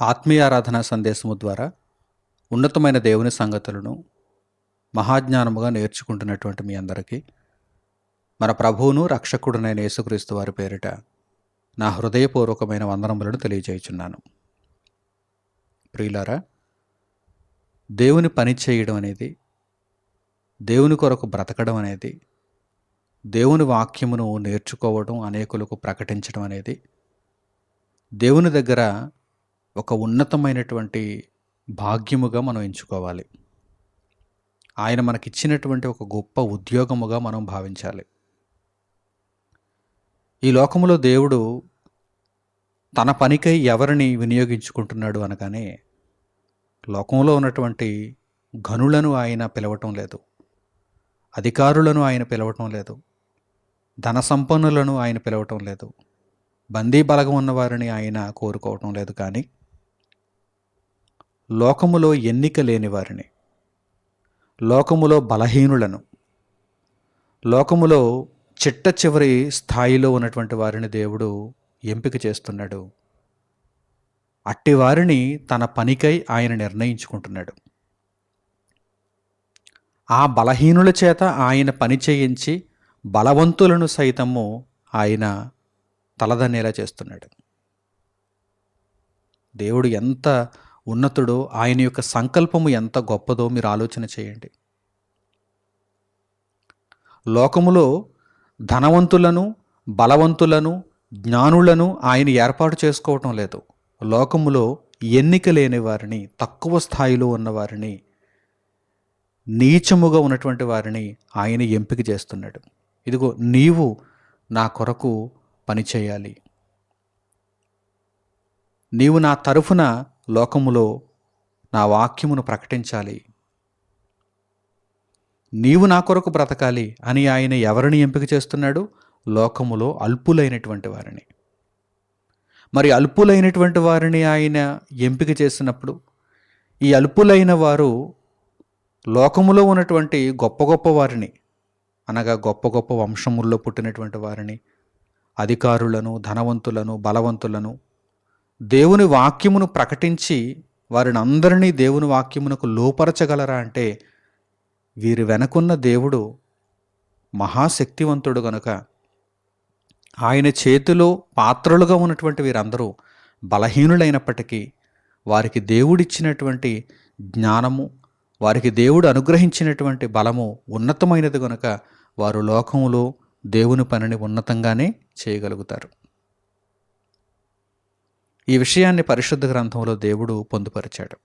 ఆత్మీయారాధన సందేశము ద్వారా ఉన్నతమైన దేవుని సంగతులను మహాజ్ఞానముగా నేర్చుకుంటున్నటువంటి మీ అందరికీ మన ప్రభువును రక్షకుడునైన యేసుక్రీస్తు వారి పేరిట నా హృదయపూర్వకమైన వందనములను తెలియజేయుచున్నాను. ప్రియులారా దేవుని పని చేయడం అనేది దేవుని కొరకు బ్రతకడం అనేది దేవుని వాక్యమును నేర్చుకోవడం అనేకులకు ప్రకటించడం అనేది దేవుని దగ్గర ఒక ఉన్నతమైనటువంటి భాగ్యముగా మనం ఎంచుకోవాలి. ఆయన మనకిచ్చినటువంటి ఒక గొప్ప ఉద్యోగముగా మనం భావించాలి. ఈ లోకములో దేవుడు తన పనికై ఎవరిని వినియోగించుకుంటున్నాడు అనగానే లోకంలో ఉన్నటువంటి ఘనులను ఆయన పిలవటం లేదు. అధికారులను ఆయన పిలవటం లేదు. ధన సంపన్నులను ఆయన పిలవటం లేదు. బందీ బలగం ఉన్నవారిని ఆయన కోరుకోవటం లేదు కానీ లోకములో ఎన్నిక లేని వారిని లోకములో బలహీనులను. లోకములో చిట్ట చివరి స్థాయిలో ఉన్నటువంటి వారిని దేవుడు ఎంపిక చేస్తున్నాడు. అట్టి వారిని తన పనికై ఆయన నిర్ణయించుకుంటున్నాడు. ఆ బలహీనుల చేత ఆయన పని చేయించి బలవంతులను సైతము ఆయన తలదన్నేలా చేస్తున్నాడు. దేవుడు ఎంత ఉన్నతుడో ఆయన యొక్క సంకల్పము ఎంత గొప్పదో మీరు ఆలోచన చేయండి. లోకములో ధనవంతులను బలవంతులను జ్ఞానులను ఆయన ఏర్పాటు చేసుకోవటం లేదు. లోకములో ఎన్నిక లేని వారిని తక్కువ స్థాయిలో ఉన్నవారిని నీచముగా ఉన్నటువంటి వారిని ఆయన ఎంపిక చేస్తున్నాడు. ఇదిగో నీవు నా కొరకు పనిచేయాలి నీవు నా తరఫున లోకములో నా వాక్యమును ప్రకటించాలి. నీవు నా కొరకు బ్రతకాలి అని ఆయన ఎవరిని ఎంపిక చేస్తున్నాడు? లోకములో అల్పులైనటువంటి వారిని. మరి అల్పులైనటువంటి వారిని ఆయన ఎంపిక చేసినప్పుడు ఈ అల్పులైన వారు లోకములో ఉన్నటువంటి గొప్ప గొప్ప వారిని అనగా గొప్ప గొప్ప వంశముల్లో పుట్టినటువంటి వారిని అధికారులను ధనవంతులను బలవంతులను దేవుని వాక్యమును ప్రకటించి వారిని అందరినీ దేవుని వాక్యమునకు లోపరచగలరా అంటే వీరి వెనకున్న దేవుడు మహాశక్తివంతుడు గనుక. ఆయన చేతిలో పాత్రలుగా ఉన్నటువంటి వీరందరూ బలహీనులైనప్పటికీ వారికి దేవుడిచ్చినటువంటి జ్ఞానము వారికి దేవుడు అనుగ్రహించినటువంటి బలము ఉన్నతమైనది గనుక వారు లోకములో దేవుని పనిని ఉన్నతంగానే చేయగలుగుతారు. ఈ విషయాన్ని పరిశుద్ధ గ్రంథంలో దేవుడు పొందుపరిచాడు.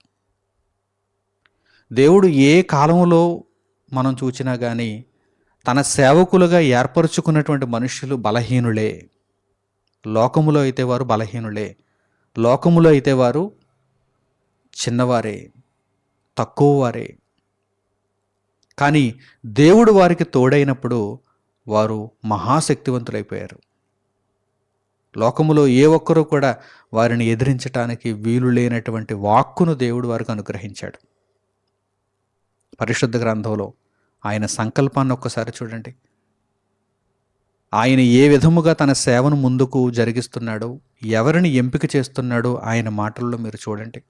దేవుడు ఏ కాలంలో మనం చూచినా కానీ తన సేవకులుగా ఏర్పరచుకున్నటువంటి మనుషులు బలహీనులే. లోకములో అయితే వారు బలహీనులే. లోకములో అయితే వారు చిన్నవారే తక్కువ వారే కానీ దేవుడు వారికి తోడైనప్పుడు వారు మహాశక్తివంతులైపోయారు. లోకములో ఏ ఒక్కరూ కూడా వారిని ఎదిరించటానికి వీలు లేనటువంటి వాక్కును దేవుడు వారికి అనుగ్రహించాడు. పరిశుద్ధ గ్రంథంలో ఆయన సంకల్పాన్ని ఒక్కసారి చూడండి. ఆయన ఏ విధముగా తన సేవను ముందుకు జరిగిస్తున్నాడో ఎవరిని ఎంపిక చేస్తున్నాడో ఆయన మాటల్లో మీరు చూడండి.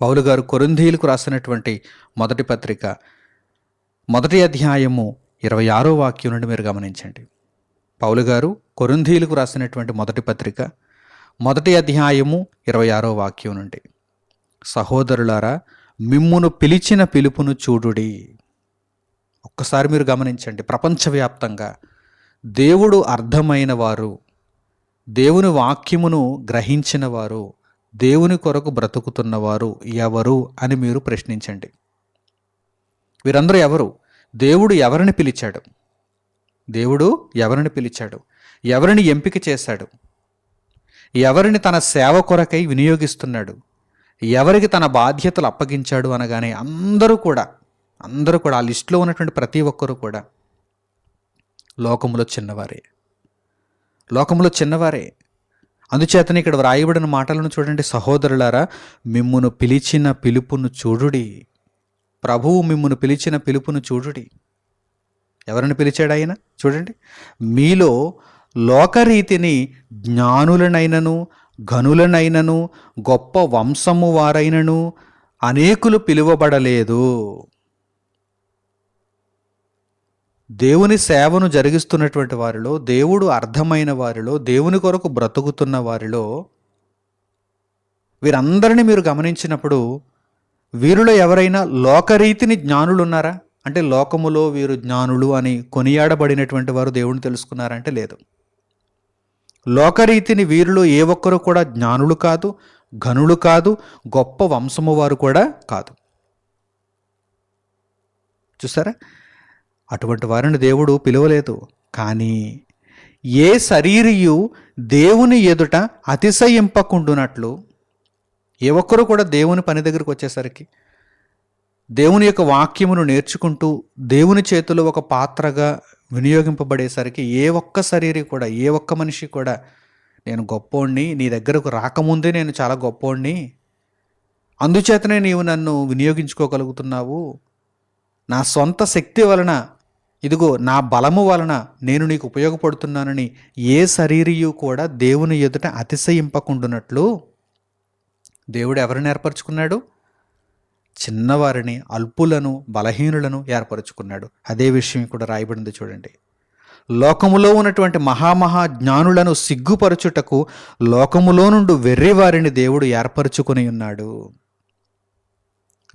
పౌలు గారు కొరింధీలకు రాసినటువంటి మొదటి పత్రిక మొదటి అధ్యాయము ఇరవై ఆరో వాక్యం నుండి మీరు గమనించండి. పౌలు గారు రాసినటువంటి మొదటి పత్రిక మొదటి అధ్యాయము ఇరవై ఆరో వాక్యం నుండి. సహోదరులారా మిమ్మును పిలిచిన పిలుపును చూడుడి. ఒక్కసారి మీరు గమనించండి ప్రపంచవ్యాప్తంగా దేవుడు అర్థమైన వారు దేవుని వాక్యమును గ్రహించిన వారు దేవుని కొరకు బ్రతుకుతున్నవారు ఎవరు అని మీరు ప్రశ్నించండి. వీరందరూ ఎవరు? దేవుడు ఎవరిని పిలిచాడు? దేవుడు ఎవరిని పిలిచాడు? ఎవరిని ఎంపిక చేశాడు? ఎవరిని తన సేవ కొరకై వినియోగిస్తున్నాడు? ఎవరికి తన బాధ్యతలు అప్పగించాడు అనగానే అందరూ కూడా అందరూ కూడా ఆ లిస్టులో ఉన్నటువంటి ప్రతి ఒక్కరూ కూడా లోకములో చిన్నవారే. లోకములో చిన్నవారే. అందుచేతనే ఇక్కడ వ్రాయబడిన మాటలను చూడండి సహోదరులారా మిమ్మును పిలిచిన పిలుపును చూడుడి. ప్రభువు మిమ్మును పిలిచిన పిలుపును చూడుడి. ఎవరిని పిలిచాడు ఆయన? చూడండి. మీలో లోకరీతిని జ్ఞానులనైనను ఘనులనైనను గొప్ప వంశము వారైనను అనేకులు పిలువబడలేదు. దేవుని సేవను జరిగిస్తున్నటువంటి వారిలో దేవుడు అర్థమైన వారిలో దేవుని కొరకు బ్రతుకుతున్న వారిలో వీరందరినీ మీరు గమనించినప్పుడు వీరిలో ఎవరైనా లోకరీతిని జ్ఞానులు ఉన్నారా అంటే లోకములో వీరు జ్ఞానులు అని కొనియాడబడినటువంటి వారు దేవుని తెలుసుకున్నారంటే లేదు. లోకరీతిని వీరిలో ఏ ఒక్కరు కూడా జ్ఞానులు కాదు ఘనులు కాదు గొప్ప వంశము వారు కూడా కాదు. చూసారా? అటువంటి వారిని దేవుడు పిలువలేదు. కానీ ఏ శరీరియు దేవుని ఎదుట అతిశయింపకుండునట్లు ఏ ఒక్కరు కూడా దేవుని పని దగ్గరకు వచ్చేసరికి దేవుని యొక్క వాక్యమును నేర్చుకుంటూ దేవుని చేతిలో ఒక పాత్రగా వినియోగింపబడేసరికి ఏ ఒక్క శరీరి కూడా ఏ ఒక్క మనిషి కూడా నేను గొప్పోణ్ణి నీ దగ్గరకు రాకముందే నేను చాలా గొప్పోణ్ణి అందుచేతనే నీవు నన్ను వినియోగించుకోగలుగుతున్నావు. నా సొంత శక్తి వలన ఇదిగో నా బలము వలన నేను నీకు ఉపయోగపడుతున్నానని ఏ శరీరియు కూడా దేవుని ఎదుట అతిశయింపకుండునట్లు దేవుడు ఎవరిని ఏర్పరచుకున్నాడు? చిన్నవారిని అల్పులను బలహీనులను ఏర్పరచుకున్నాడు. అదే విషయం కూడా రాయబడింది చూడండి. లోకములో ఉన్నటువంటి మహామహా జ్ఞానులను సిగ్గుపరచుటకు లోకములో నుండి వెర్రివారిని దేవుడు ఏర్పరచుకుని ఉన్నాడు.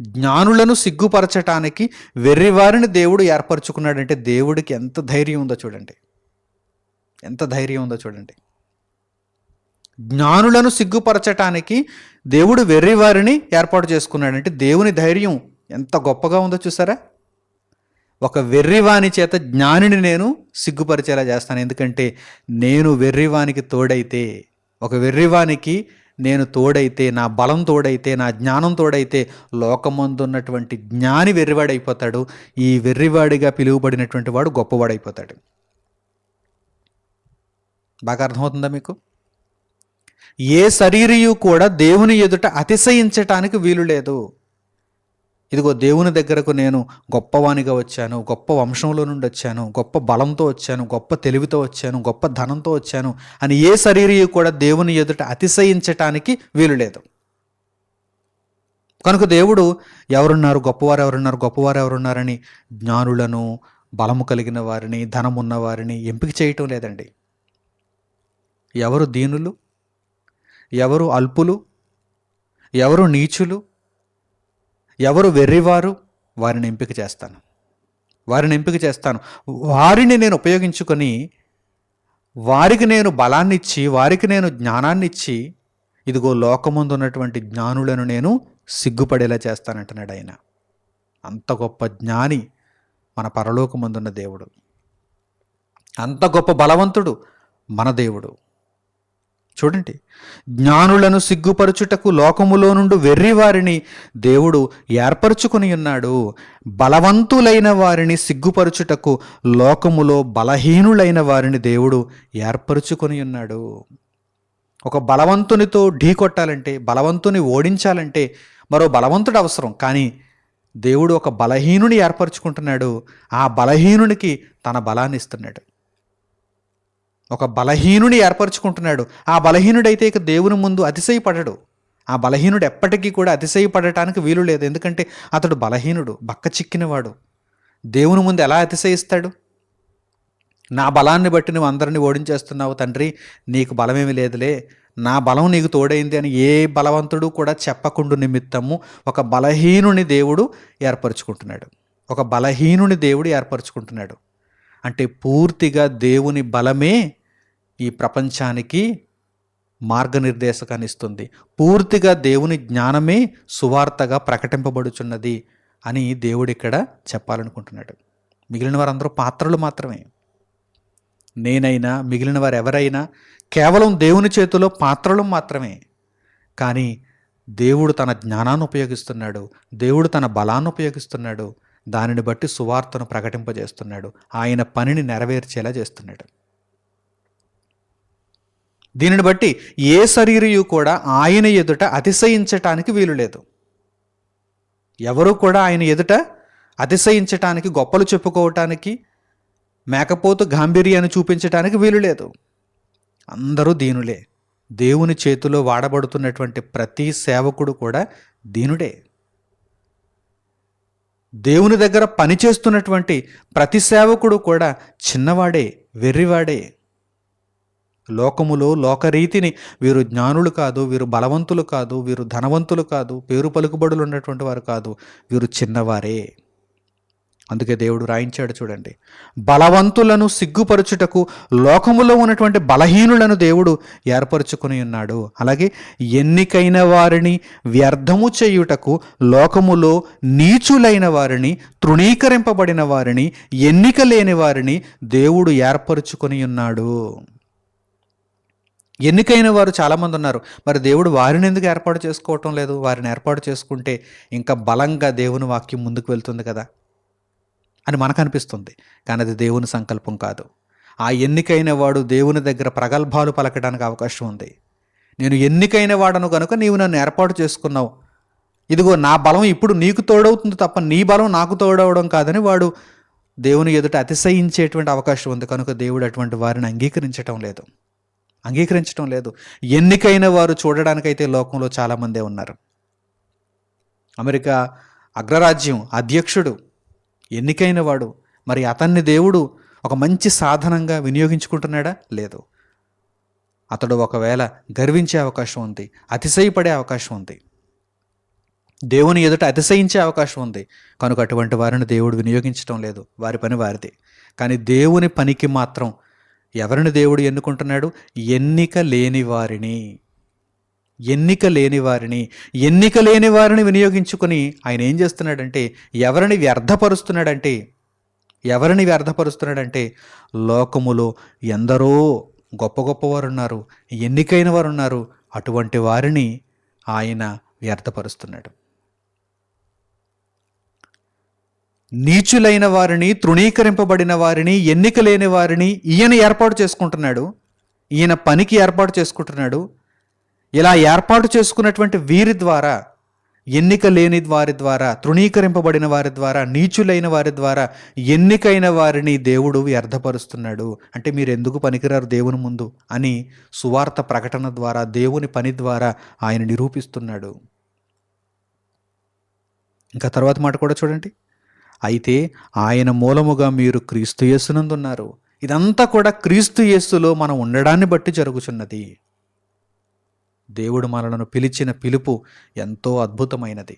జ్ఞానులను సిగ్గుపరచటానికి వెర్రివారిని దేవుడు ఏర్పరచుకున్నాడంటే దేవుడికి ఎంత ధైర్యం ఉందో చూడండి. ఎంత ధైర్యం ఉందో చూడండి. జ్ఞానులను సిగ్గుపరచటానికి దేవుడు వెర్రివారిని ఏర్పాటు చేసుకున్నాడంటే దేవుని ధైర్యం ఎంత గొప్పగా ఉందో చూసారా? ఒక వెర్రివాని చేత జ్ఞానిని నేను సిగ్గుపరిచేలా చేస్తాను. ఎందుకంటే నేను వెర్రివానికి తోడైతే ఒక వెర్రివానికి నేను తోడైతే నా బలం తోడైతే నా జ్ఞానం తోడైతే లోకమందున్నటువంటి జ్ఞాని వెర్రివాడైపోతాడు ఈ వెర్రివాడిగా పిలువబడినటువంటి వాడు గొప్పవాడైపోతాడు. బాగా అర్థమవుతుందా మీకు? ఏ శరీరయు కూడా దేవుని ఎదుట అతిశయించటానికి వీలు లేదు. ఇదిగో దేవుని దగ్గరకు నేను గొప్పవానిగా వచ్చాను గొప్ప వంశంలో నుండి వచ్చాను గొప్ప బలంతో వచ్చాను గొప్ప తెలివితో వచ్చాను గొప్ప ధనంతో వచ్చాను అని ఏ శరీరయు కూడా దేవుని ఎదుట అతిశయించటానికి వీలు లేదు. కనుక దేవుడు ఎవరున్నారు? గొప్పవారు ఎవరున్నారు? గొప్పవారు ఎవరున్నారని జ్ఞానులను బలము కలిగిన వారిని ధనమున్న వారిని ఎంపిక చేయటం లేదండి. ఎవరు దీనులు? ఎవరు అల్పులు? ఎవరు నీచులు? ఎవరు వెర్రివారు? వారిని ఎంపిక చేస్తాను. వారిని ఎంపిక చేస్తాను. వారిని నేను ఉపయోగించుకొని వారికి నేను బలాన్ని ఇచ్చి వారికి నేను జ్ఞానాన్ని ఇచ్చి ఇదిగో లోకముందు ఉన్నటువంటి జ్ఞానులను నేను సిగ్గుపడేలా చేస్తానంటున్నాడు ఆయన. అంత గొప్ప జ్ఞాని మన పరలోకమందున్న దేవుడు. అంత గొప్ప బలవంతుడు మన దేవుడు. చూడండి. జ్ఞానులను సిగ్గుపరుచుటకు లోకములో నుండి వెర్రి వారిని దేవుడు ఏర్పరచుకుని ఉన్నాడు. బలవంతులైన వారిని సిగ్గుపరుచుటకు లోకములో బలహీనులైన వారిని దేవుడు ఏర్పరచుకొని ఉన్నాడు. ఒక బలవంతునితో ఢీ కొట్టాలంటే బలవంతుని ఓడించాలంటే మరో బలవంతుడు అవసరం. కానీ దేవుడు ఒక బలహీనుని ఏర్పరచుకుంటున్నాడు. ఆ బలహీనునికి తన బలాన్ని ఇస్తున్నాడు. ఒక బలహీనుని ఏర్పరచుకుంటున్నాడు. ఆ బలహీనుడైతే ఇక దేవుని ముందు అతిశయపడడు. ఆ బలహీనుడు ఎప్పటికీ కూడా అతిశయపడటానికి వీలు లేదు. ఎందుకంటే అతడు బలహీనుడు బక్క చిక్కినవాడు. దేవుని ముందు ఎలా అతిశయిస్తాడు? నా బలాన్ని బట్టి నువ్వు అందరినీ ఓడించేస్తున్నావు తండ్రి నీకు బలమేమి లేదులే. నా బలం నీకు తోడైంది అని ఏ బలవంతుడు కూడా చెప్పకుండా నిమిత్తము ఒక బలహీనుని దేవుడు ఏర్పరచుకుంటున్నాడు. ఒక బలహీనుని దేవుడు ఏర్పరచుకుంటున్నాడు. అంటే పూర్తిగా దేవుని బలమే ఈ ప్రపంచానికి మార్గనిర్దేశకాన్ని ఇస్తుంది పూర్తిగా దేవుని జ్ఞానమే సువార్తగా ప్రకటింపబడుచున్నది అని దేవుడు ఇక్కడ చెప్పాలనుకుంటున్నాడు. మిగిలిన వారందరూ పాత్రలు మాత్రమే. నేనైనా మిగిలిన వారు ఎవరైనా కేవలం దేవుని చేతిలో పాత్రలు మాత్రమే. కానీ దేవుడు తన జ్ఞానాన్ని ఉపయోగిస్తున్నాడు. దేవుడు తన బలాన్ని ఉపయోగిస్తున్నాడు. దానిని బట్టి సువార్తను ప్రకటింపజేస్తున్నాడు. ఆయన పనిని నెరవేర్చేలా చేస్తున్నాడు. దీనిని బట్టి ఏ శరీరయు కూడా ఆయన ఎదుట అతిశయించటానికి వీలు లేదు. ఎవరు కూడా ఆయన ఎదుట అతిశయించటానికి గొప్పలు చెప్పుకోవటానికి మేకపోతు గాంభీర్యాన్ని చూపించటానికి వీలు లేదు. అందరూ దీనులే. దేవుని చేతిలో వాడబడుతున్నటువంటి ప్రతి సేవకుడు కూడా దీనుడే. దేవుని దగ్గర పనిచేస్తున్నటువంటి ప్రతి సేవకుడు కూడా చిన్నవాడే వెర్రివాడే. లోకములో లోకరీతిని వీరు జ్ఞానులు కాదు వీరు బలవంతులు కాదు వీరు ధనవంతులు కాదు పేరు పలుకుబడులు ఉన్నటువంటి వారు కాదు వీరు చిన్నవారే. అందుకే దేవుడు రాయించాడు చూడండి. బలవంతులను సిగ్గుపరచుటకు లోకములో ఉన్నటువంటి బలహీనులను దేవుడు ఏర్పరచుకుని ఉన్నాడు. అలాగే ఎన్నికైన వారిని వ్యర్థము చేయుటకు లోకములో నీచులైన వారిని తృణీకరింపబడిన వారిని ఎన్నిక లేని వారిని దేవుడు ఏర్పరచుకొని ఉన్నాడు. ఎన్నికైన వారు చాలామంది ఉన్నారు. మరి దేవుడు వారిని ఎందుకు ఏర్పాటు చేసుకోవటం లేదు? వారిని ఏర్పాటు చేసుకుంటే ఇంకా బలంగా దేవుని వాక్యం ముందుకు వెళ్తుంది కదా? అని మనకు అనిపిస్తుంది కానీ అది దేవుని సంకల్పం కాదు. ఆ ఎన్నికైన వాడు దేవుని దగ్గర ప్రగల్భాలు పలకడానికి అవకాశం ఉంది. నేను ఎన్నికైన వాడను కనుక నీవు నన్ను ఏర్పాటు చేసుకున్నావు. ఇదిగో నా బలం ఇప్పుడు నీకు తోడవుతుంది తప్ప నీ బలం నాకు తోడవడం కాదని వాడు దేవుని ఎదుట అతిశయించేటువంటి అవకాశం ఉంది. కనుక దేవుడు అటువంటి వారిని అంగీకరించటం లేదు. అంగీకరించటం లేదు. ఎన్నికైన వారు చూడడానికైతే లోకంలో చాలామందే ఉన్నారు. అమెరికా అగ్రరాజ్యం అధ్యక్షుడు ఎన్నికైన వాడు మరి అతన్ని దేవుడు ఒక మంచి సాధనంగా వినియోగించుకుంటున్నాడా? లేదు. అతడు ఒకవేళ గర్వించే అవకాశం ఉంది అతిశయపడే అవకాశం ఉంది దేవుని ఎదుట అతిశయించే అవకాశం ఉంది కనుక అటువంటి వారిని దేవుడు వినియోగించడం లేదు. వారి పని వారిది. కానీ దేవుని పనికి మాత్రం ఎవరిని దేవుడు ఎన్నుకుంటున్నాడు? ఎన్నిక లేని వారిని. ఎన్నిక లేని వారిని. ఎన్నిక లేని వారిని వినియోగించుకుని ఆయన ఏం చేస్తున్నాడంటే ఎవరిని వ్యర్థపరుస్తున్నాడంటే ఎవరిని వ్యర్థపరుస్తున్నాడంటే లోకములో ఎందరో గొప్ప గొప్పవారు ఉన్నారు ఎన్నికైన వారు ఉన్నారు అటువంటి వారిని ఆయన వ్యర్థపరుస్తున్నాడు. నీచులైన వారిని తృణీకరింపబడిన వారిని ఎన్నిక లేని వారిని ఈయన ఏర్పాటు చేసుకుంటున్నాడు. ఈయన పనికి ఏర్పాటు చేసుకుంటున్నాడు. ఇలా ఏర్పాటు చేసుకున్నటువంటి వీరి ద్వారా ఎన్నిక లేని వారి ద్వారా తృణీకరింపబడిన వారి ద్వారా నీచులైన వారి ద్వారా ఎన్నికైన వారిని దేవుడు వ్యర్థపరుస్తున్నాడు. అంటే మీరు ఎందుకు పనికిరారు దేవుని ముందు అని సువార్త ప్రకటన ద్వారా దేవుని పని ద్వారా ఆయన నిరూపిస్తున్నాడు. ఇంకా తర్వాత మాట కూడా చూడండి. అయితే ఆయన మూలముగా మీరు క్రీస్తు యేసునందున్నారు. ఇదంతా కూడా క్రీస్తు యేసులో మనం ఉండడాన్ని బట్టి జరుగుచున్నది. దేవుడు మనలను పిలిచిన పిలుపు ఎంతో అద్భుతమైనది.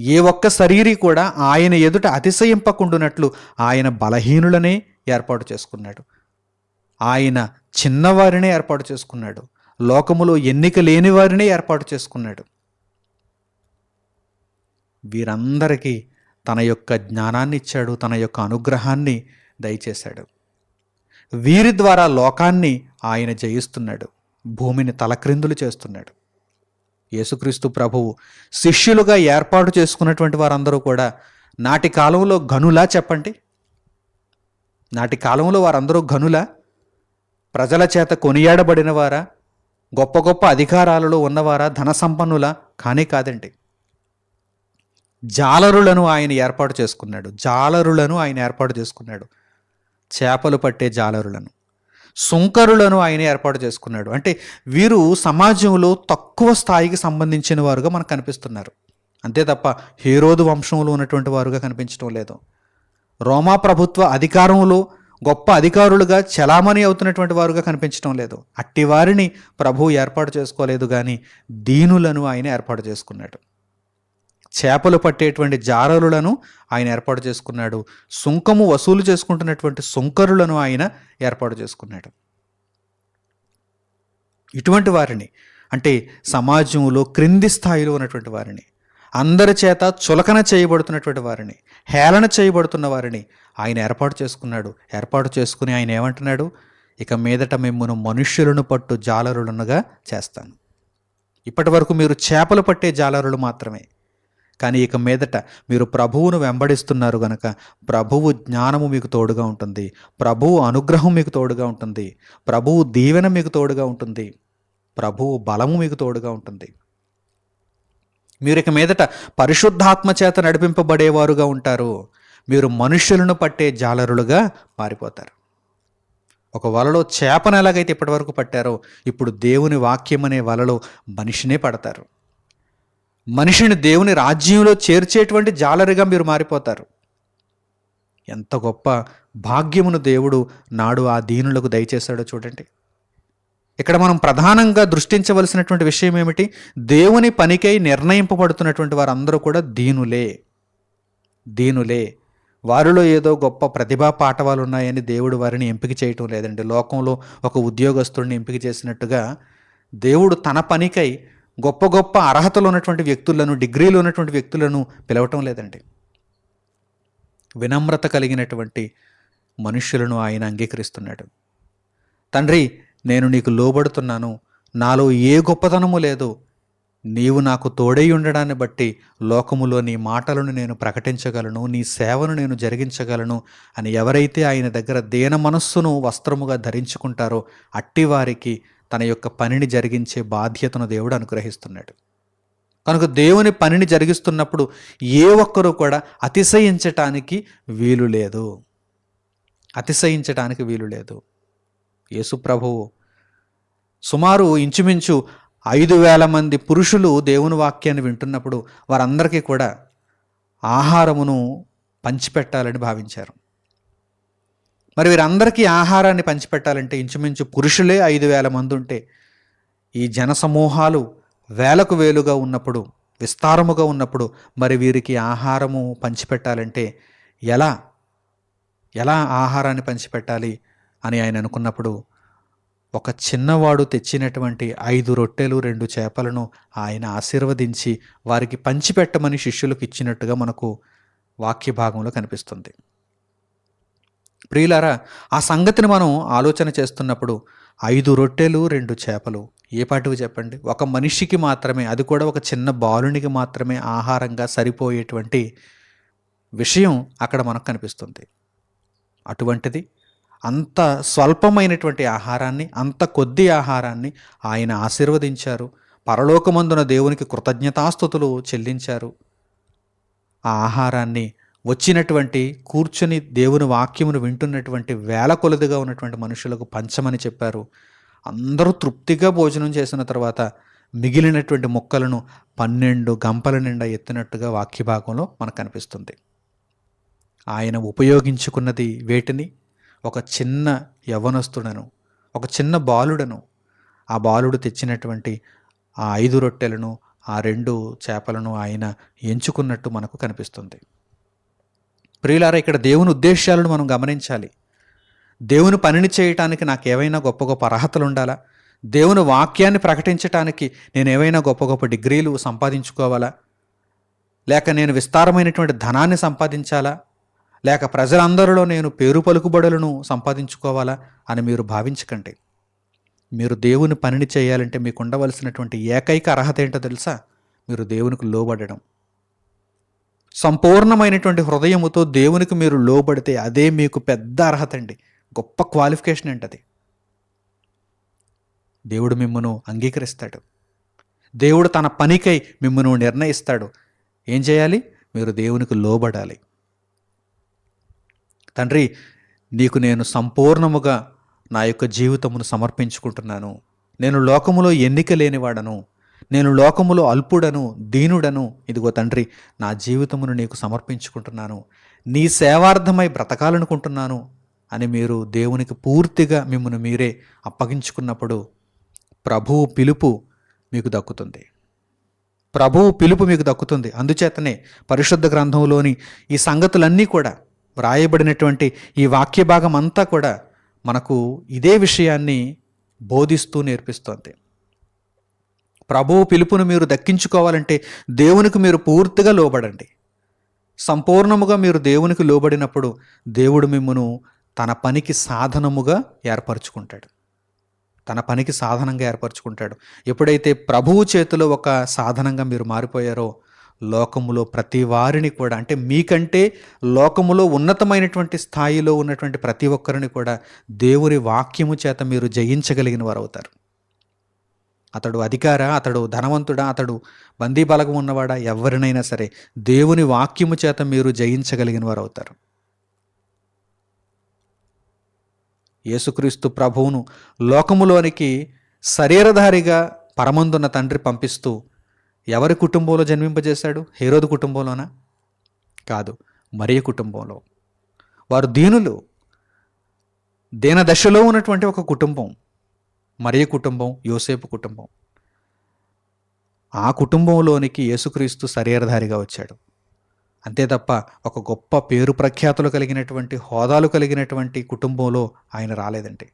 ఏ ఒక్క శరీరీ కూడా ఆయన ఎదుట అతిశయింపకుండునట్లు ఆయన బలహీనులనే ఏర్పాటు చేసుకున్నాడు. ఆయన చిన్నవారినే ఏర్పాటు చేసుకున్నాడు. లోకములో ఎన్నిక లేని వారినే ఏర్పాటు చేసుకున్నాడు. వీరందరికీ తన యొక్క జ్ఞానాన్ని ఇచ్చాడు తన యొక్క అనుగ్రహాన్ని దయచేశాడు. వీరి ద్వారా లోకాన్ని ఆయన జయిస్తున్నాడు భూమిని తలక్రిందులు చేస్తున్నాడు. యేసుక్రీస్తు ప్రభువు శిష్యులుగా ఏర్పాటు చేసుకున్నటువంటి వారందరూ కూడా నాటి కాలంలో గనులా చెప్పండి? నాటి కాలంలో వారందరూ గనులా ప్రజల చేత కొనియాడబడిన వారా? గొప్ప గొప్ప అధికారాలలో ఉన్నవారా? ధన సంపన్నులా? కానీ కాదండి. జాలరులను ఆయన ఏర్పాటు చేసుకున్నాడు. జాలరులను ఆయన ఏర్పాటు చేసుకున్నాడు. చేపలు పట్టే జాలరులను. సుంకరులను ఆయన ఏర్పాటు చేసుకున్నాడు. అంటే వీరు సమాజంలో తక్కువ స్థాయికి సంబంధించిన వారుగా మనకు కనిపిస్తున్నారు. అంతే తప్ప హీరోదు వంశంలో ఉన్నటువంటి వారుగా కనిపించడం లేదు. రోమా ప్రభుత్వ అధికారంలో గొప్ప అధికారులుగా చలామణి అవుతున్నటువంటి వారుగా కనిపించడం లేదు. అట్టి వారిని ప్రభువు ఏర్పాటు చేసుకోలేదు కానీ దీనులను ఆయన ఏర్పాటు చేసుకున్నాడు. చేపలు పట్టేటువంటి జారరులను ఆయన ఏర్పాటు చేసుకున్నాడు. సుంకము వసూలు చేసుకుంటున్నటువంటి సుంకరులను ఆయన ఏర్పాటు చేసుకున్నాడు. ఇటువంటి వారిని అంటే సమాజంలో క్రింది స్థాయిలో ఉన్నటువంటి వారిని అందరి చేత చులకన చేయబడుతున్నటువంటి వారిని హేళన చేయబడుతున్న వారిని ఆయన ఏర్పాటు చేసుకున్నాడు. ఏర్పాటు చేసుకుని ఆయన ఏమంటున్నాడు? ఇక మీదట మిమ్మను మనుష్యులను పట్టు జాలరులనుగా చేస్తాను. ఇప్పటి వరకు మీరు చేపలు పట్టే జాలరులు మాత్రమే. కానీ ఇక మీదట మీరు ప్రభువును వెంబడిస్తున్నారు గనక ప్రభువు జ్ఞానము మీకు తోడుగా ఉంటుంది. ప్రభువు అనుగ్రహం మీకు తోడుగా ఉంటుంది. ప్రభువు దీవెన మీకు తోడుగా ఉంటుంది. ప్రభువు బలము మీకు తోడుగా ఉంటుంది. మీరు ఇక మీదట పరిశుద్ధాత్మ చేత నడిపింపబడేవారుగా ఉంటారు. మీరు మనుష్యులను పట్టే జాలరులుగా మారిపోతారు. ఒక వలలో చేపను ఎలాగైతే ఇప్పటివరకు పట్టారో ఇప్పుడు దేవుని వాక్యం అనే వలలో మనిషినే పడతారు. మనిషిని దేవుని రాజ్యంలో చేర్చేటువంటి జాలరిగా మీరు మారిపోతారు. ఎంత గొప్ప భాగ్యమును దేవుడు నాడు ఆ దీనులకు దయచేశాడో చూడండి. ఇక్కడ మనం ప్రధానంగా దృష్టించవలసినటువంటి విషయం ఏమిటి? దేవుని పనికై నిర్ణయింపబడుతున్నటువంటి వారందరూ కూడా దీనులే. దీనులే. వారిలో ఏదో గొప్ప ప్రతిభా పాఠవాలు ఉన్నాయని దేవుడు వారిని ఎంపిక చేయటం లేదండి. లోకంలో ఒక ఉద్యోగస్తుడిని ఎంపిక చేసినట్టుగా దేవుడు తన పనికై గొప్ప గొప్ప అర్హతలు ఉన్నటువంటి వ్యక్తులను డిగ్రీలు ఉన్నటువంటి వ్యక్తులను పిలవటం లేదండి. వినమ్రత కలిగినటువంటి మనుష్యులను ఆయన అంగీకరిస్తున్నాడు. తండ్రి నేను నీకు లోబడుతున్నాను. నాలో ఏ గొప్పతనము లేదు. నీవు నాకు తోడై ఉండడాన్ని బట్టి లోకములో నీ మాటలను నేను ప్రకటించగలను. నీ సేవను నేను జరిగించగలను అని ఎవరైతే ఆయన దగ్గర దేన మనస్సును వస్త్రముగా ధరించుకుంటారో అట్టివారికి తన యొక్క పనిని జరిగించే బాధ్యతను దేవుడు అనుగ్రహిస్తున్నాడు. కనుక దేవుని పనిని జరిగిస్తున్నప్పుడు ఏ ఒక్కరూ కూడా అతిశయించటానికి వీలు లేదు. అతిశయించటానికి వీలు లేదు. యేసుప్రభువు సుమారు ఇంచుమించు ఐదు వేల మంది పురుషులు దేవుని వాక్యాన్ని వింటున్నప్పుడు వారందరికీ కూడా ఆహారమును పంచిపెట్టాలని భావించారు. మరి వీరందరికీ ఆహారాన్ని పంచిపెట్టాలంటే ఇంచుమించు పురుషులే ఐదు వేల మంది ఉంటే ఈ జనసమూహాలు వేలకు వేలుగా ఉన్నప్పుడు విస్తారముగా ఉన్నప్పుడు మరి వీరికి ఆహారము పంచిపెట్టాలంటే ఎలా? ఎలా ఆహారాన్ని పంచిపెట్టాలి అని ఆయన అనుకున్నప్పుడు ఒక చిన్నవాడు తెచ్చినటువంటి ఐదు రొట్టెలు రెండు చేపలను ఆయన ఆశీర్వదించి వారికి పంచిపెట్టమని శిష్యులకు ఇచ్చినట్టుగా మనకు వాక్య భాగంలో కనిపిస్తుంది. ప్రియులారా ఆ సంగతిని మనం ఆలోచన చేస్తున్నప్పుడు ఐదు రొట్టెలు రెండు చేపలు ఏ పాటివి చెప్పండి? ఒక మనిషికి మాత్రమే అది కూడా ఒక చిన్న బాలునికి మాత్రమే ఆహారంగా సరిపోయేటువంటి విషయం అక్కడ మనకు కనిపిస్తుంది. అటువంటిది అంత స్వల్పమైనటువంటి ఆహారాన్ని అంత కొద్ది ఆహారాన్ని ఆయన ఆశీర్వదించారు. పరలోకమందున దేవునికి కృతజ్ఞతాస్థుతులు చెల్లించారు. ఆ ఆహారాన్ని వచ్చినటువంటి కూర్చుని దేవుని వాక్యమును వింటున్నటువంటి వేల కొలదిగా ఉన్నటువంటి మనుషులకు పంచమని చెప్పారు. అందరూ తృప్తిగా భోజనం చేసిన తర్వాత మిగిలినటువంటి మొక్కలను పన్నెండు గంపల నిండా ఎత్తినట్టుగా వాక్య భాగంలో మనకు కనిపిస్తుంది. ఆయన ఉపయోగించుకున్నది వేటిని? ఒక చిన్న యవనస్తుడను ఒక చిన్న బాలుడను. ఆ బాలుడు తెచ్చినటువంటి ఆ ఐదు రొట్టెలను ఆ రెండు చేపలను ఆయన ఎంచుకున్నట్టు మనకు కనిపిస్తుంది. ప్రియులారా ఇక్కడ దేవుని ఉద్దేశాలను మనం గమనించాలి. దేవుని పనిని చేయటానికి నాకు ఏవైనా గొప్ప గొప్ప అర్హతలు ఉండాలా? దేవుని వాక్యాన్ని ప్రకటించటానికి నేను ఏవైనా గొప్ప గొప్ప డిగ్రీలు సంపాదించుకోవాలా? లేక నేను విస్తారమైనటువంటి ధనాన్ని సంపాదించాలా? లేక ప్రజలందరిలో నేను పేరు పలుకుబడులను సంపాదించుకోవాలా అని మీరు భావించకండి. మీరు దేవుని పనిని చేయాలంటే మీకు ఉండవలసినటువంటి ఏకైక అర్హత ఏంటో తెలుసా? మీరు దేవునికి లోబడడం. సంపూర్ణమైనటువంటి హృదయముతో దేవునికి మీరు లోబడితే అదే మీకు పెద్ద అర్హత అండి. గొప్ప క్వాలిఫికేషన్ ఏంటది దేవుడు మిమ్మను అంగీకరిస్తాడు. దేవుడు తన పనికై మిమ్మను నిర్ణయిస్తాడు. ఏం చేయాలి? మీరు దేవునికి లోబడాలి. తండ్రి నీకు నేను సంపూర్ణముగా నా యొక్క జీవితమును సమర్పించుకుంటున్నాను. నేను లోకములో ఎన్నిక లేనివాడను. నేను లోకములో అల్పుడను దీనుడను. ఇదిగో తండ్రి నా జీవితమును నీకు సమర్పించుకుంటున్నాను. నీ సేవార్థమై బ్రతకాలనుకుంటున్నాను అని మీరు దేవునికి పూర్తిగా మిమ్మల్ని మీరే అప్పగించుకున్నప్పుడు ప్రభువు పిలుపు మీకు దక్కుతుంది. ప్రభువు పిలుపు మీకు దక్కుతుంది. అందుచేతనే పరిశుద్ధ గ్రంథంలోని ఈ సంగతులన్నీ కూడా వ్రాయబడినటువంటి ఈ వాక్య భాగం అంతా కూడా మనకు ఇదే విషయాన్ని బోధిస్తూ నేర్పిస్తోంది. ప్రభువు పిలుపును మీరు దక్కించుకోవాలంటే దేవునికి మీరు పూర్తిగా లోబడండి. సంపూర్ణముగా మీరు దేవునికి లోబడినప్పుడు దేవుడు మిమ్మను తన పనికి సాధనముగా ఏర్పరచుకుంటాడు. తన పనికి సాధనంగా ఏర్పరచుకుంటాడు. ఎప్పుడైతే ప్రభువు చేతిలో ఒక సాధనంగా మీరు మారిపోయారో లోకములో ప్రతి వారిని కూడా అంటే మీకంటే లోకములో ఉన్నతమైనటువంటి స్థాయిలో ఉన్నటువంటి ప్రతి ఒక్కరిని కూడా దేవుని వాక్యము చేత మీరు జయించగలిగిన వారు అవుతారు అతడు అధికార అతడు ధనవంతుడా అతడు బందీ బలగం ఉన్నవాడా? ఎవరినైనా సరే దేవుని వాక్యము చేత మీరు జయించగలిగిన వారు అవుతారు యేసుక్రీస్తు ప్రభువును లోకములోనికి శరీరధారిగా పరమందున్న తండ్రి పంపిస్తూ ఎవరి కుటుంబంలో జన్మింపజేశాడు? హేరోదు కుటుంబంలోనా? కాదు మరియ కుటుంబంలో. వారు దీనులు. దీన దశలో ఉన్నటువంటి ఒక కుటుంబం. మరియ కుటుంబం యోసేపు కుటుంబం. ఆ కుటుంబంలోనికి యేసుక్రీస్తు శరీరధారిగా వచ్చాడు. అంతే తప్ప ఒక గొప్ప పేరు ప్రఖ్యాతులు కలిగినటువంటి హోదాలు కలిగినటువంటి కుటుంబంలో ఆయన రాలేదండి.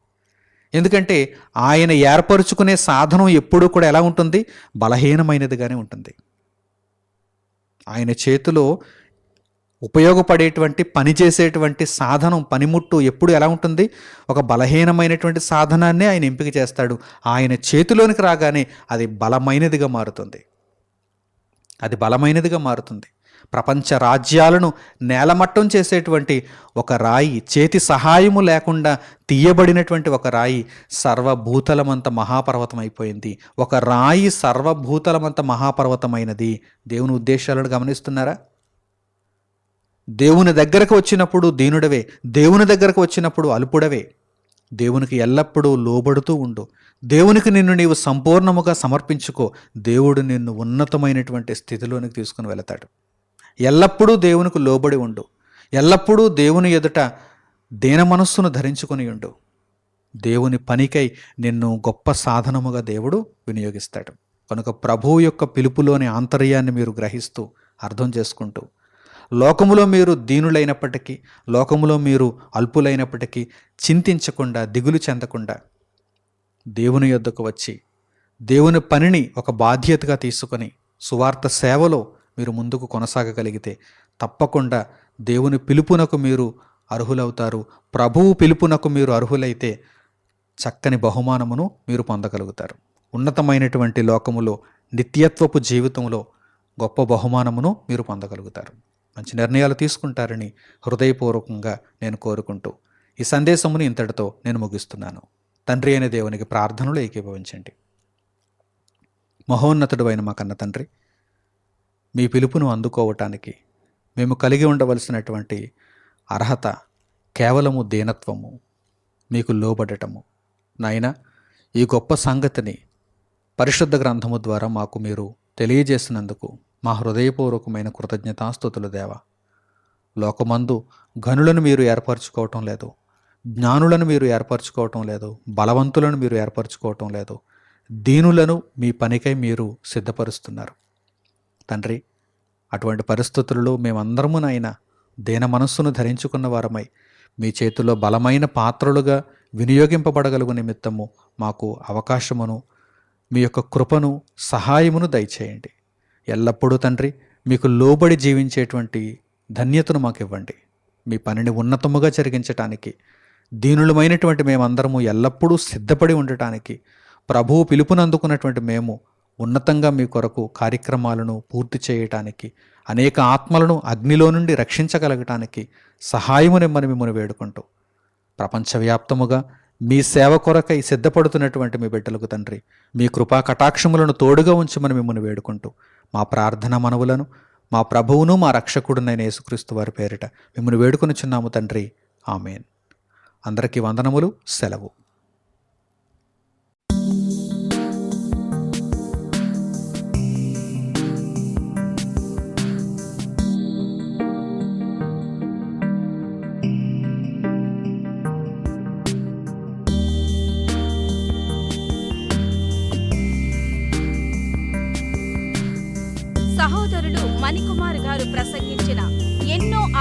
ఎందుకంటే ఆయన ఏర్పరుచుకునే సాధనం ఎప్పుడూ కూడా ఎలా ఉంటుంది? బలహీనమైనదిగానే ఉంటుంది. ఆయన చేతిలో ఉపయోగపడేటువంటి పనిచేసేటువంటి సాధనం పనిముట్టు ఎప్పుడు ఎలా ఉంటుంది? ఒక బలహీనమైనటువంటి సాధనాన్నే ఆయన ఎంపిక చేస్తాడు. ఆయన చేతిలోనికి రాగానే అది బలమైనదిగా మారుతుంది. అది బలమైనదిగా మారుతుంది. ప్రపంచ రాజ్యాలను నేలమట్టం చేసేటువంటి ఒక రాయి చేతి సహాయము లేకుండా తీయబడినటువంటి ఒక రాయి సర్వభూతలమంత మహాపర్వతం అయిపోయింది ఒక రాయి సర్వభూతలమంత మహాపర్వతమైనది. దేవుని ఉద్దేశాలను గమనిస్తున్నారా? దేవుని దగ్గరకు వచ్చినప్పుడు దీనుడవే దేవుని దగ్గరకు వచ్చినప్పుడు అల్పుడవే. దేవునికి ఎల్లప్పుడూ లోబడుతూ ఉండు. దేవునికి నిన్ను నీవు సంపూర్ణముగా సమర్పించుకో. దేవుడు నిన్ను ఉన్నతమైనటువంటి స్థితిలోనికి తీసుకుని వెళతాడు. ఎల్లప్పుడూ దేవునికి లోబడి ఉండు. ఎల్లప్పుడూ దేవుని ఎదుట దీన మనస్సును ధరించుకొని ఉండు. దేవుని పనికై నిన్ను గొప్ప సాధనముగా దేవుడు వినియోగిస్తాడు. కనుక ప్రభువు యొక్క పిలుపులోని ఆంతర్యాన్ని మీరు గ్రహిస్తూ అర్థం చేసుకుంటూ లోకములో మీరు దీనులైనప్పటికీ లోకములో మీరు అల్పులైనప్పటికీ చింతించకుండా దిగులు చెందకుండా దేవుని యొద్దకు వచ్చి దేవుని పనిని ఒక బాధ్యతగా తీసుకొని సువార్త సేవలో మీరు ముందుకు కొనసాగగలిగితే తప్పకుండా దేవుని పిలుపునకు మీరు అర్హులవుతారు. ప్రభువు పిలుపునకు మీరు అర్హులైతే చక్కని బహుమానమును మీరు పొందగలుగుతారు. ఉన్నతమైనటువంటి లోకములో నిత్యత్వపు జీవితంలో గొప్ప బహుమానమును మీరు పొందగలుగుతారు. మంచి నిర్ణయాలు తీసుకుంటారని హృదయపూర్వకంగా నేను కోరుకుంటూ ఈ సందేశమును ఇంతటితో నేను ముగిస్తున్నాను. తండ్రి అయిన దేవునికి ప్రార్థనలు ఏకీభవించండి. మహోన్నతుడు అయిన మా కన్న తండ్రి మీ పిలుపును అందుకోవటానికి మేము కలిగి ఉండవలసినటువంటి అర్హత కేవలము దీనత్వము మీకు లోబడటము. నాయన ఈ గొప్ప సంగతిని పరిశుద్ధ గ్రంథము ద్వారా మాకు మీరు తెలియజేసినందుకు మా హృదయపూర్వకమైన కృతజ్ఞతాస్థుతులు దేవా. లోకమందు ఘనులను మీరు ఏర్పరచుకోవటం లేదు జ్ఞానులను మీరు ఏర్పరచుకోవటం లేదు బలవంతులను మీరు ఏర్పరచుకోవటం లేదు దీనులను మీ పనికై మీరు సిద్ధపరుస్తున్నారు. తండ్రి అటువంటి పరిస్థితులలో మేమందరమునైనా దీన మనస్సును ధరించుకున్న వారమై మీ చేతిలో బలమైన పాత్రలుగా వినియోగింపబడగలుగు నిమిత్తము మాకు అవకాశమును మీ యొక్క కృపను సహాయమును దయచేయండి. ఎల్లప్పుడూ తండ్రి మీకు లోబడి జీవించేటువంటి ధన్యతను మాకు ఇవ్వండి మీ పనిని ఉన్నతముగా జరిగించటానికి దీనులమైనటువంటి మేమందరము ఎల్లప్పుడూ సిద్ధపడి ఉండటానికి ప్రభువు పిలుపునందుకున్నటువంటి మేము ఉన్నతంగా మీ కొరకు కార్యక్రమాలను పూర్తి చేయటానికి అనేక ఆత్మలను అగ్నిలో నుండి రక్షించగలగటానికి సహాయమునిమ్మని మిమ్మల్ని వేడుకుంటూ ప్రపంచవ్యాప్తముగా మీ సేవ కొరకై సిద్ధపడుతున్నటువంటి మీ బిడ్డలకు తండ్రి మీ కృపా కటాక్షములను తోడుగా ఉంచమని మిమ్మల్ని వేడుకుంటూ మా ప్రార్థన మనవులను మా ప్రభువును మా రక్షకుడునైన యేసుక్రీస్తు వారి పేరిట మిమ్మల్ని వేడుకొనిచున్నాము తండ్రి. ఆమెన్. అందరికీ వందనములు సెలవు.